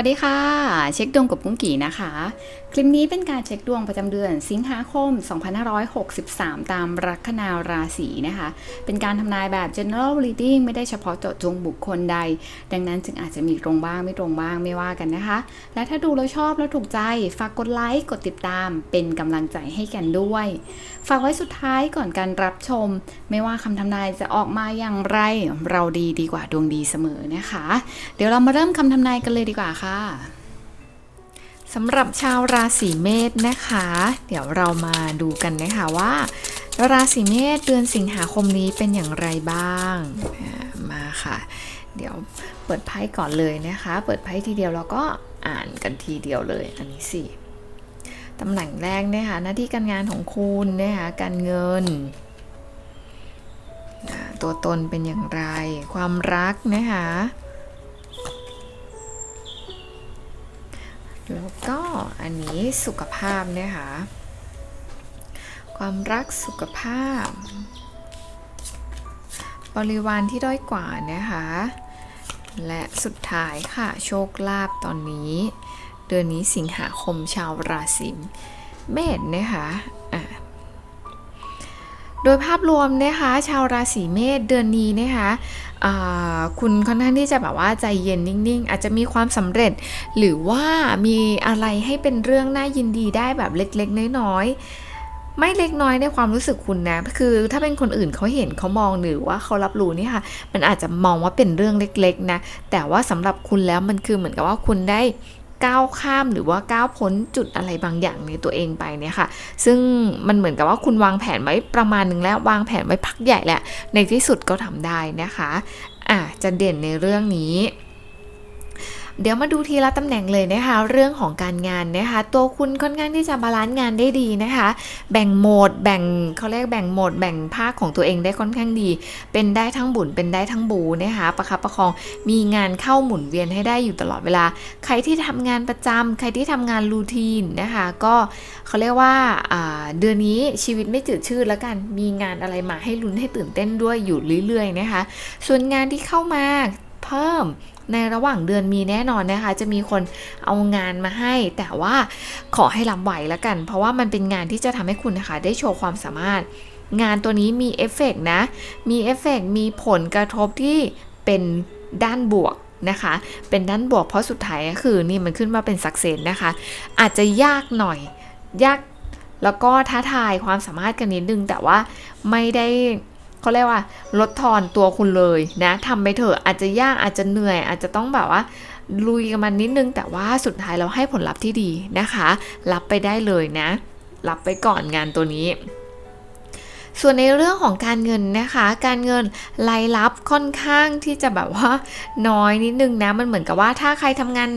วัสดีค่ะ เช็คดวงกับกุ้งกี่นะคะคลิปนี้เป็นการเช็คดวงประจำเดือนสิงหาคม 2563 ตามลัคนาราศีนะคะ เป็นการทำนายแบบ general reading ไม่ได้เฉพาะเจาะจงบุคคลใด ดังนั้นจึงอาจจะมีตรงบ้างไม่ตรงบ้างไม่ว่ากันนะคะ และถ้าดูแล้วชอบแล้วถูกใจ ฝากกดไลค์ กดติดตาม เป็นกำลังใจให้กันด้วย ฝากไว้สุดท้ายก่อนการรับชม ไม่ว่าคำทำนายจะออกมาอย่างไร เราดีดีกว่าดวงดีเสมอนะคะ เดี๋ยวเรามาเริ่มคำทำนายกันเลยดีกว่าค่ะ สำหรับชาวราศีเมษนะคะ เดี๋ยวเรามาดูกันนะคะว่า ราศีเมษเดือนสิงหาคมนี้เป็นอย่างไรบ้าง มาค่ะ เดี๋ยวเปิดไพ่ก่อนเลยนะคะ เปิดไพ่ทีเดียวเราก็อ่านกันทีเดียวเลยอันนี้สิตำแหน่งแรกนะคะหน้าที่การงานของคุณนะคะการเงิน ตัวตนเป็นอย่างไร ความรักนะคะ แล้วก็อันนี้สุขภาพนะคะ ความรักสุขภาพ บริวารที่ด้อยกว่านะคะ และสุดท้ายค่ะโชคลาภตอนนี้ เดือนนี้สิงหาคมชาวราศีเมษนะคะอะ โดยภาพรวมนะคะชาวราศีเมษเดือนนี้นะคะคุณค่อนข้างที่จะแบบว่าใจเย็นนิ่งๆ อาจจะมีความสำเร็จ หรือว่ามีอะไรให้เป็นเรื่องน่ายินดีได้แบบเล็กๆ น้อยๆ ไม่เล็กน้อยในความรู้สึกคุณนะ คือถ้าเป็นคนอื่นเขาเห็นเขามองหรือว่าเขารับรู้นี่ค่ะ มันอาจจะมองว่าเป็นเรื่องเล็กๆนะ แต่ว่าสำหรับคุณแล้วมันคือเหมือนกับว่าคุณได้ ก้าวข้ามหรือว่าก้าวพ้นจุดอะไรบางอย่างในตัวเองไปเนี่ยค่ะ ซึ่งมันเหมือนกับว่าคุณวางแผนไว้ประมาณหนึ่งแล้ววางแผนไว้พักใหญ่แหละในที่สุดก็ทำได้นะคะอะจะเด่นในเรื่องนี้ เดี๋ยวมาดูทีละตำแหน่งเลยนะคะ เรื่องของการงานนะคะ ตัวคุณค่อนข้างที่จะบาลานซ์งานได้ดีนะคะ แบ่งโหมด แบ่งเขาเรียกแบ่งโหมด แบ่งภาคของตัวเองได้ค่อนข้างดี เป็นได้ทั้งบุญเป็นได้ทั้งบูนะคะประคับประคองมีงานเข้าหมุนเวียนให้ได้อยู่ตลอดเวลา ใครที่ทำงานประจำใครที่ทำงานรูทีนนะคะก็เขาเรียกว่าอ่าเดือนนี้ชีวิตไม่จืดชืดแล้วกันมีงานอะไรมาให้ลุ้นให้ตื่นเต้นด้วยอยู่เรื่อยๆนะคะ ส่วนงานที่เข้ามาเพิ่ม ในระหว่างเดือนมีแน่นอนนะคะ จะมีคนเอางานมาให้ แต่ว่าขอให้รับไหวแล้วกัน เพราะว่ามันเป็นงานที่จะทำให้คุณนะคะ ได้โชว์ความสามารถ งานตัวนี้มีเอฟเฟกต์นะ มีเอฟเฟกต์มีผลกระทบที่เป็นด้านบวกนะคะ เป็นด้านบวกเพราะสุดท้ายก็คือนี่มันขึ้นมาเป็นสักเซนนะคะ อาจจะยากหน่อย ยากแล้วก็ท้าทายความสามารถกันนิดนึงแต่ว่าไม่ได้ เขาเรียกว่า ลดทอนตัวคุณเลยนะทำไปเถอะอาจจะยากอาจจะเหนื่อย อาจจะต้องแบบว่าลุยกับมันนิดนึง แต่ว่าสุดท้ายเราให้ผลลัพธ์ที่ดีนะคะ รับไปได้เลยนะ รับไปก่อนงานตัวนี้ส่วนในเรื่องของการเงินนะคะ การเงินรายรับค่อนข้างที่จะแบบว่าน้อยนิดนึงนะ มันเหมือนกับว่าถ้าใครทำงาน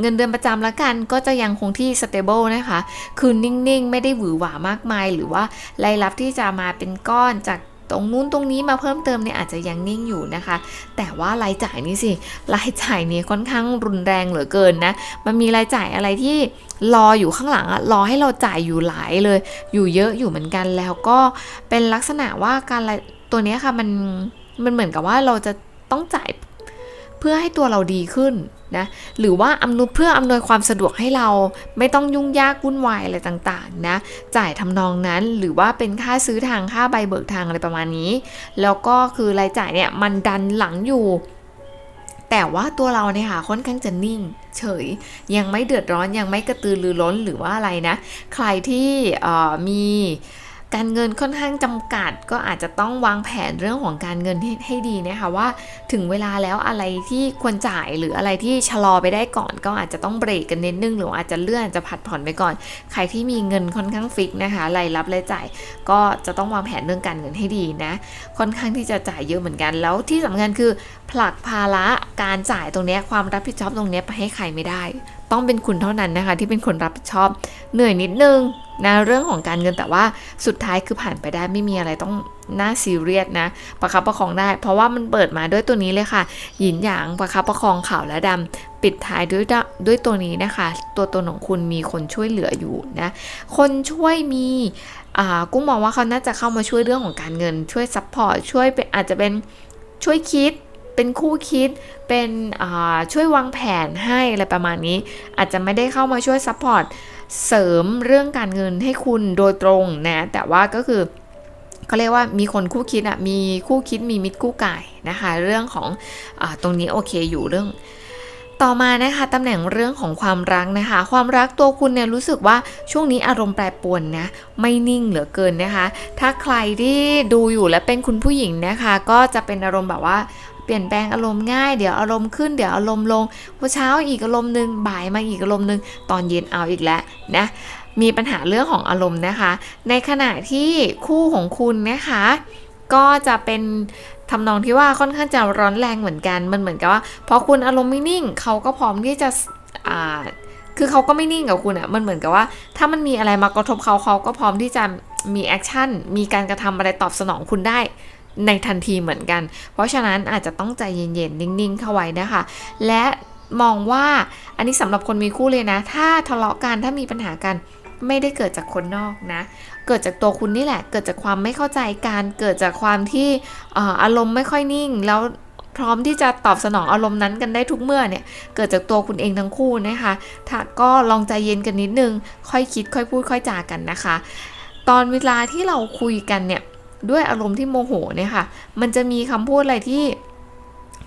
เงินเดือนประจำแล้วกันก็จะยังคงที่ stable นะคะ คือนิ่ง ๆ ไม่ได้หวือหวามากมาย หรือว่ารายรับที่จะมาเป็นก้อนจาก ตรงนู้นตรงนี้มาเพิ่มเติมเนี่ยอาจจะยังนิ่งอยู่นะคะ แต่ว่ารายจ่ายนี่สิรายจ่ายนี่ค่อนข้างรุนแรงเหลือเกินนะ มันมีรายจ่ายอะไรที่รออยู่ข้างหลังอะรอให้เราจ่ายอยู่หลายเลย อยู่เยอะอยู่เหมือนกันแล้วก็เป็นลักษณะว่าการตัวนี้ค่ะมันมันเหมือนกับว่าเราจะต้องจ่าย เพื่อให้ตัวเราดีขึ้นนะหรือว่าอำนวยเพื่ออำนวยความสะดวกให้เราไม่ต้องยุ่งยากวุ่นวายอะไรต่างๆนะจ่ายทำนองนั้นหรือว่าเป็นค่าซื้อทางค่าใบเบิกทางอะไรประมาณนี้ แล้วก็คือรายจ่ายเนี่ยมันดันหลังอยู่ แต่ว่าตัวเราเนี่ยค่ะค่อนข้างจะนิ่ง เฉยยังไม่เดือดร้อนยังไม่กระตือรือร้นหรือว่าอะไรนะ ใครที่มี การเงินค่อนข้างจำกัด ก็อาจจะต้องวางแผนเรื่องของการเงินให้ให้ดีนะคะว่าถึงเวลาแล้วอะไรที่ควรจ่ายหรืออะไรที่ชะลอไปได้ก่อน ก็อาจจะต้องเบรกกันนิดนึงหรืออาจจะเลื่อนจะผัดผ่อนไปก่อน ใครที่มีเงินค่อนข้างฟิกนะคะรายรับรายจ่ายก็จะต้องวางแผนเรื่องการเงินให้ดีนะ ค่อนข้างที่จะจ่ายเยอะเหมือนกัน แล้วที่สำคัญคือผลักภาระการจ่ายตรงนี้ความรับผิดชอบตรงนี้ไปให้ใครไม่ได้ ต้องเป็นคุณเท่านั้นนะคะ ที่เป็นคนรับผิดชอบเหนื่อยนิดนึงนะเรื่องของการเงินแต่ว่าสุดท้ายคือผ่านไปได้ไม่มีอะไรต้องน่าซีเรียสนะประคับประคองได้ เพราะว่ามันเปิดมาด้วยตัวนี้เลยค่ะ หยินหยางประคับประคองขาวและดำปิดท้ายด้วยด้วยตัวนี้นะคะ ตัวตนของคุณมีคนช่วยเหลืออยู่นะ คนช่วยมีอ่ากุ้งมองว่าเขาน่าจะเข้ามาช่วยเรื่องของการเงิน ช่วยซัพพอร์ตช่วยอาจจะเป็นช่วยคิด เป็นคู่คิด เป็นช่วยวางแผนให้อะไรประมาณนี้ อาจจะไม่ได้เข้ามาช่วยซัพพอร์ตเสริมเรื่องการเงินให้คุณโดยตรงนะ แต่ว่าก็คือเขาเรียกว่ามีคนคู่คิดอะมีคู่คิดมีมิตรคู่กายนะคะ เรื่องของอตรงนี้โอเคอยู่เรื่อง ต่อมานะคะตำแหน่งเรื่องของความรักนะคะ ความรักตัวคุณเนี่ยรู้สึกว่าช่วงนี้อารมณ์แปรปรวนนะ ไม่นิ่งเหลือเกินนะคะ ถ้าใครที่ดูอยู่และเป็นคุณผู้หญิงนะคะ ก็จะเป็นอารมณ์แบบว่า ปลี่ยนแปลงอารมณ์ง่าย เดี๋ยวอารมณ์ขึ้นเดี๋ยวอารมณ์ลงวันเช้าอีกอารมณ์หนึ่งบ่ายมาอีกอารมณ์หนึ่งตอนเย็นเอาอีกแล้วนะมีปัญหาเรื่องของอารมณ์นะคะ ในขณะที่คู่ของคุณนะคะ ก็จะเป็นทำนองที่ว่าค่อนข้างจะร้อนแรงเหมือนกัน มันเหมือนกับว่าพอคุณอารมณ์ไม่นิ่งเขาก็พร้อมที่จะอ่าคือเขาก็ไม่นิ่งกับคุณอะ่ะ มันเหมือนกับว่า ถ้ามันมีอะไรมากระทบเขาเขาก็พร้อมที่จะมีแอคชั่น มีการกระทำอะไรตอบสนองคุณได้ ในทันทีเหมือนกัน เพราะฉะนั้นอาจจะต้องใจเย็นๆ นิ่งๆ เข้าไว้นะคะ และมองว่าอันนี้สำหรับคนมีคู่เลยนะ ถ้าทะเลาะกันถ้ามีปัญหากันไม่ได้เกิดจากคนนอกนะ เกิดจากตัวคุณนี่แหละ เกิดจากความไม่เข้าใจกัน เกิดจากความที่เอ่ออารมณ์ไม่ค่อยนิ่ง แล้วพร้อมที่จะตอบสนองอารมณ์นั้นกันได้ทุกเมื่อเนี่ย เกิดจากตัวคุณเองทั้งคู่นะคะ ถ้าก็ลองใจเย็นกันนิดนึง ค่อยคิดค่อยพูดค่อยจากันนะคะ ตอนเวลาที่เราคุยกันเนี่ย ด้วยอารมณ์ที่โมโหเนี่ยค่ะ มันจะมีคำพูดอะไรที่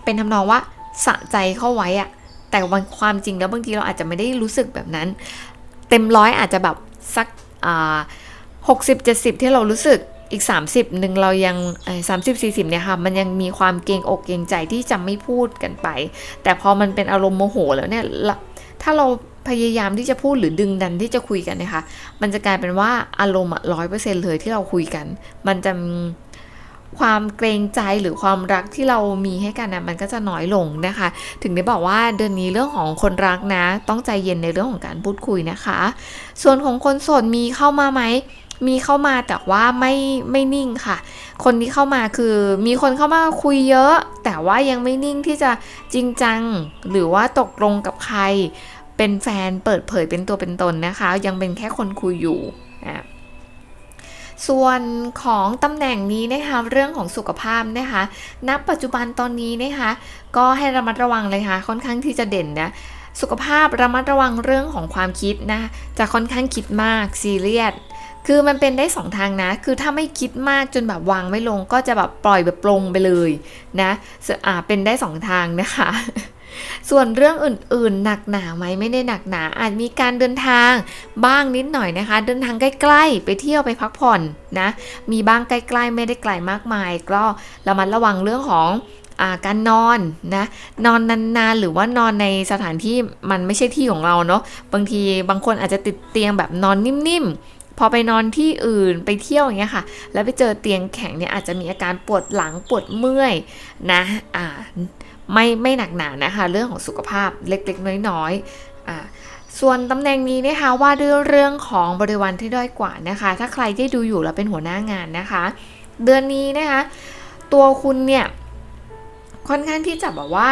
เป็นทำนองว่าสะใจเข้าไว้อะแต่วันความจริงแล้วบางทีเราอาจจะไม่ได้รู้สึกแบบนั้น เต็มร้อยอาจจะแบบสักอ่าหกสิบเจ็ดสิบที่เรารู้สึกอีก 30หนึ่งเรายังสามสิบสี่สิบเนี่ยค่ะมันยังมีความเกรงอกเกรงใจที่จะไม่พูดกันไป แต่พอมันเป็นอารมณ์โมโหแล้วเนี่ยถ้าเรา พยายามที่จะพูดหรือดึงดันที่จะคุยกันนะคะ มันจะกลายเป็นว่าอารมณ์ร้อยเปอร์เซ็นเลยที่เราคุยกัน มันจะความเกรงใจหรือความรักที่เรามีให้กันนะมันก็จะน้อยลงนะคะ ถึงได้บอกว่าเดือนนี้เรื่องของคนรักนะ ต้องใจเย็นในเรื่องของการพูดคุยนะคะ ส่วนของคนโสดมีเข้ามาไหมมีเข้ามาแต่ว่าไม่ไม่นิ่งค่ะ คนที่เข้ามาคือมีคนเข้ามาคุยเยอะ แต่ว่ายังไม่นิ่งที่จะจริงจัง หรือว่าตกลงกับใคร เป็นแฟนเปิดเผยเป็นตัวเป็นตนนะคะ ยังเป็นแค่คนคุยอยู่อะส่วนของตำแหน่งนี้นะคะเรื่องของสุขภาพนะคะณปัจจุบันตอนนี้นะคะก็ให้ระมัดระวังเลยค่ะค่อนข้างที่จะเด่นนะสุขภาพระมัดระวังเรื่องของความคิดนะจะค่อนข้างคิดมากซีเรียสคือมันเป็นได้สองทางนะ คือถ้าไม่คิดมากจนแบบวางไม่ลงก็จะแบบปล่อยแบบปลงไปเลยนะอ่าเป็นได้สองทางนะคะ ส่วนเรื่องอื่นๆ หนักหนาไหมไม่ได้หนักหนา อาจมีการเดินทางบ้างนิดหน่อยนะคะ เดินทางใกล้ๆ ไปเที่ยวไปพักผ่อนนะ มีบ้างใกล้ๆ ไม่ได้ไกลมากมาย ก็ระมัดระวังเรื่องของอการนอนนะนอนนานๆ หรือว่านอนในสถานที่มันไม่ใช่ที่ของเราเนาะบางทีบางคนอาจจะติดเตียงแบบนอนนิ่มๆ พอไปนอนที่อื่นไปเที่ยวอย่างเงี้ยค่ะ แล้วไปเจอเตียงแข็งเนี่ยอาจจะมีอาการปวดหลังปวดเมื่อยนะอ่า ไม่ไม่หนักหนานะคะ เรื่องของสุขภาพเล็กๆ น้อยๆอ่าส่วนตำแหน่งนี้นะคะว่าด้วยเรื่องของบริวารที่ด้อยกว่านะคะ ถ้าใครที่ดูอยู่แล้วเป็นหัวหน้างานนะคะ เดือนนี้นะคะ ตัวคุณเนี่ยค่อนข้างที่จะแบบว่า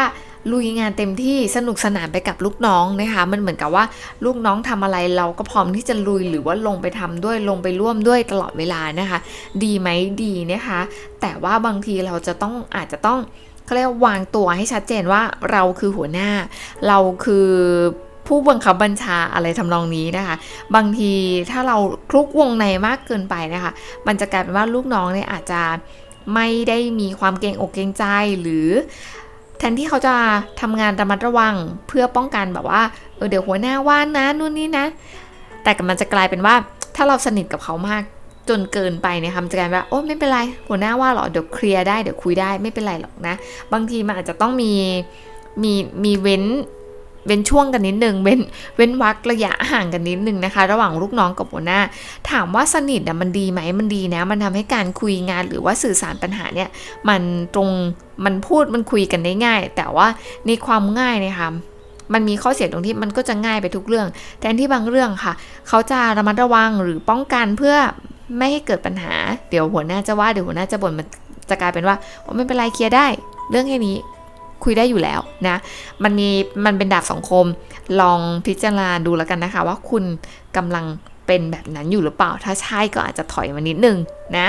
ลุยงานเต็มที่สนุกสนานไปกับลูกน้องนะคะ มันเหมือนกับว่าลูกน้องทำอะไรเราก็พร้อมที่จะลุยหรือว่าลงไปทำด้วยลงไปร่วมด้วยตลอดเวลานะคะ ดีไหมดีนะคะ แต่ว่าบางทีเราจะต้องอาจจะต้อง เขาเรียกวางตัวให้ชัดเจนว่าเราคือหัวหน้า เราคือผู้บังคับบัญชาอะไรทำนองนี้นะคะ บางทีถ้าเราคลุกวงในมากเกินไปนะคะ มันจะกลายเป็นว่าลูกน้องเนี่ยอาจจะไม่ได้มีความเกรงอกเกรงใจหรือแทนที่เขาจะทำงานระมัดระวังเพื่อป้องกันแบบว่าเออเดี๋ยวหัวหน้าว่านะนู่นนี่นะ แต่มันจะกลายเป็นว่าถ้าเราสนิทกับเขามาก จนเกินไปเนี่ยค่ะมันจะกลายเป็นว่าโอ้ไม่เป็นไรหัวหน้าว่าหรอเดี๋ยวเคลียร์ได้เดี๋ยวคุยได้ไม่เป็นไรหรอกนะ บางทีมันอาจจะต้องมีมีมีเว้นเว้นช่วงกันนิดนึงเว้นเว้นวักระยะห่างกันนิดนึงนะคะ ระหว่างลูกน้องกับหัวหน้า ถามว่าสนิทอะมันดีไหมมันดีนะ มันทำให้การคุยงานหรือว่าสื่อสารปัญหาเนี่ยมันตรงมันพูดมันคุยกันได้ง่าย แต่ว่าในความง่ายเนี่ยค่ะมันมีข้อเสียตรงที่มันก็จะง่ายไปทุกเรื่อง แทนที่บางเรื่องค่ะ เขาจะระมัดระวังหรือป้องกันเพื่อ ไม่ให้เกิดปัญหา เดี๋ยวหัวหน้าจะว่าเดี๋ยวหัวหน้าจะบ่นมันจะกลายเป็นว่าโอ้ไม่เป็นไรเคลียร์ได้ เรื่องแค่นี้คุยได้อยู่แล้วนะ มันมีมันเป็นดาบสองคม ลองพิจารณาดูแล้วกันนะคะ ว่าคุณกำลังเป็นแบบนั้นอยู่หรือเปล่า ถ้าใช่ก็อาจจะถอยมานิดนึงนะ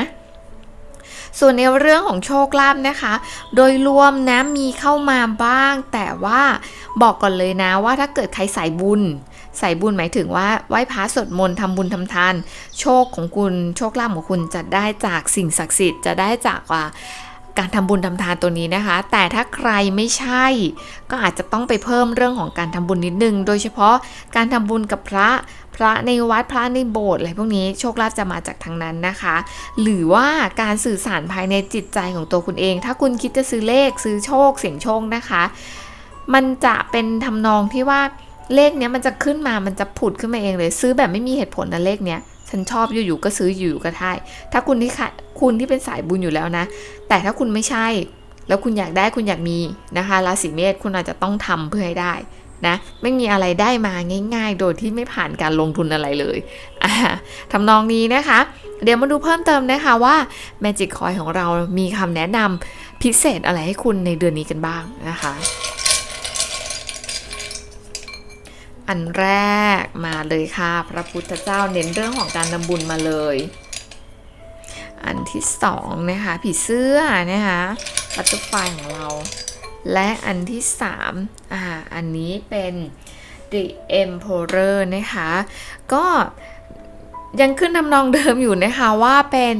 ส่วนในเรื่องของโชคลาภนะคะ โดยรวมนะมีเข้ามาบ้าง แต่ว่าบอกก่อนเลยนะว่าถ้าเกิดใครสายบุญ ใสายบุญหมายถึงว่าไหว้พระสวดมนต์ทำบุญทำทาน โชคของคุณโชคลาภของคุณจะได้จากสิ่งศักดิ์สิทธิ์จะได้จากว่าการทำบุญทำทานตัวนี้นะคะ แต่ถ้าใครไม่ใช่ ก็อาจจะต้องไปเพิ่มเรื่องของการทำบุญนิดนึง โดยเฉพาะการทำบุญกับพระพระในวัดพระในโบสถ์อะไรพวกนี้โชคลาภจะมาจากทางนั้นนะคะ หรือว่าการสื่อสารภายในจิตใจของตัวคุณเอง ถ้าคุณคิดจะซื้อเลขซื้อโชคเสี่ยงโชคนะคะ มันจะเป็นทำนองที่ว่า เลขเนี้ยมันจะขึ้นมา มันจะผุดขึ้นมาเองเลย ซื้อแบบไม่มีเหตุผลนะเลขเนี้ย ฉันชอบอยู่ๆก็ซื้ออยู่ๆก็ได้ ถ้าคุณที่ค่ะคุณที่เป็นสายบุญอยู่แล้วนะ แต่ถ้าคุณไม่ใช่ แล้วคุณอยากได้คุณอยากมีนะคะราศีเมษคุณอาจจะต้องทำเพื่อให้ได้นะไม่มีอะไรได้มาง่าย ๆ โดยที่ไม่ผ่านการลงทุนอะไรเลยอ่าทำนองนี้นะคะ เดี๋ยวมาดูเพิ่มเติมนะคะว่า Magic Coin ของเรามีคำแนะนำพิเศษอะไรให้คุณในเดือนนี้กันบ้างนะคะ อันแรกมาเลยค่ะ พระพุทธเจ้าเน้นเรื่องของการทำบุญมาเลย อันที่สองนะคะผีเสื้อนะคะปัตตุไฟของเรา และอันที่สามอ่าอันนี้เป็น The Emperor นะคะ ก็ ยังขึ้นทำนองเดิมอยู่นะคะว่าเป็น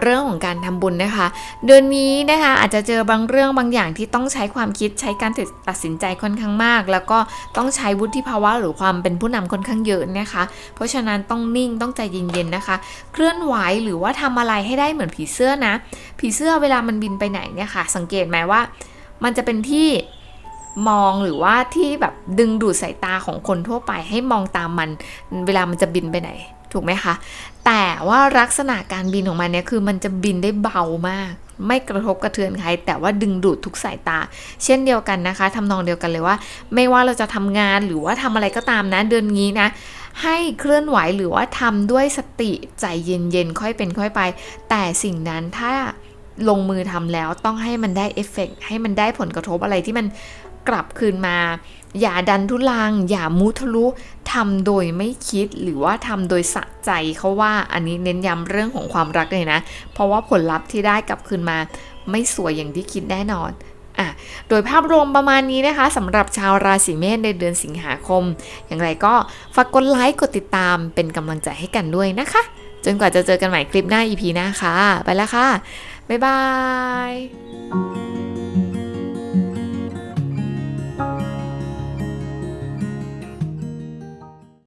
เรื่องของการทำบุญนะคะ เดือนนี้นะคะอาจจะเจอบางเรื่องบางอย่างที่ต้องใช้ความคิดใช้การตัดสินใจค่อนข้างมาก แล้วก็ต้องใช้วุฒิภาวะหรือความเป็นผู้นำค่อนข้างเยอะนะคะ เพราะฉะนั้นต้องนิ่งต้องใจเย็นๆนะคะ เคลื่อนไหวหรือว่าทำอะไรให้ได้เหมือนผีเสื้อนะ ผีเสื้อเวลามันบินไปไหนเนี่ยค่ะ สังเกตไหมว่ามันจะเป็นที่มองหรือว่าที่แบบดึงดูดสายตาของคนทั่วไปให้มองตามมัน เวลามันจะบินไปไหน ถูกไหมคะ แต่ว่าลักษณะการบินของมันเนี่ยคือมันจะบินได้เบามาก ไม่กระทบกระเทือนใคร แต่ว่าดึงดูดทุกสายตา เช่นเดียวกันนะคะทำนองเดียวกันเลยว่า ไม่ว่าเราจะทำงานหรือว่าทำอะไรก็ตามนะเดือนนี้นะ ให้เคลื่อนไหวหรือว่าทำด้วยสติใจเย็นๆค่อยเป็นค่อยไป แต่สิ่งนั้นถ้าลงมือทำแล้วต้องให้มันได้เอฟเฟกต์ให้มันได้ผลกระทบอะไรที่มันกลับคืนมา อย่าดันทุลัง อย่ามุทะลุทำโดยไม่คิดหรือว่าทำโดยสะใจเขาว่าอันนี้เน้นย้ำเรื่องของความรักเลยนะ เพราะว่าผลลัพธ์ที่ได้กลับคืนมา ไม่สวยอย่างที่คิดแน่นอนอะโดยภาพรวมประมาณนี้นะคะสำหรับชาวราศีเมษในเดือนสิงหาคม อย่างไรก็ฝากกดไลค์กดติดตามเป็นกำลังใจให้กันด้วยนะคะ จนกว่าจะเจอกันใหม่คลิปหน้า EP หน้าค่ะ ไปแล้วค่ะ บ๊ายบาย